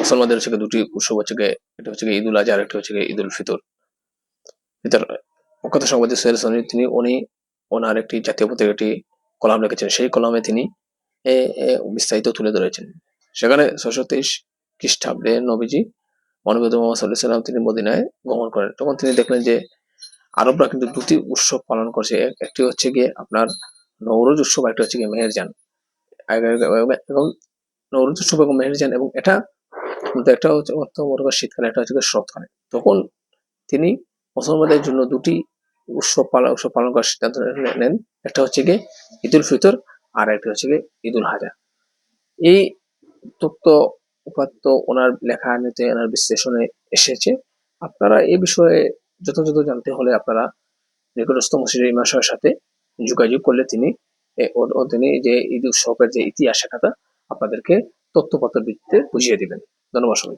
মুসলমানদের হচ্ছে দুটি উৎসব হচ্ছে একটা হচ্ছে গিয়ে ঈদুল আজহা আর একটা হচ্ছে গিয়ে ঈদুল ফিতর। ফিতর প্রখ্যাত সাংবাদিক সোহেল তিনি উনি ওনার একটি জাতীয় পত্রিকা একটি কলাম লিখেছেন। সেই কলামে তিনি বিস্তারিত তুলে ধরেছেন। সেখানে ছশো তেইশ খ্রিস্টাব্দে নবীজি মহানবী মোহাম্মদ তিনি মদিনায় গমন করেন। তখন তিনি দেখলেন যে আরবরা কিন্তু দুটি উৎসব পালন করছে। একটি হচ্ছে গিয়ে আপনার নৌরজ উৎসব একটা হচ্ছে গিয়ে মেহেরজান। এবং উৎসব এবং মেহেরজান এবং এটা একটা হচ্ছে অর্থ শীতকালে একটা হচ্ছে শরৎকালে তখন তিনি মুসলমানদের জন্য দুটি উৎসব পালন উৎসব পালন করার সিদ্ধান্ত নেন। একটা হচ্ছে গিয়ে ঈদুল ফিতর আর একটা হচ্ছে গিয়ে ঈদুল হাজা এই তথ্য উপাত্ত ওনার লেখা নিতে, ওনার বিশ্লেষণে এসেছে। আপনারা এই বিষয়ে যথাযথ জানতে হলে আপনারা নিকটস্থ মসজিদের ইমাম সাথে যোগাযোগ করলে তিনি তিনি যে ঈদ উৎসবের যে ইতিহাস সেটা আপনাদেরকে তথ্যপত্র ভিত্তিতে বুঝিয়ে দিবেন। ধন্যবাদ সবাই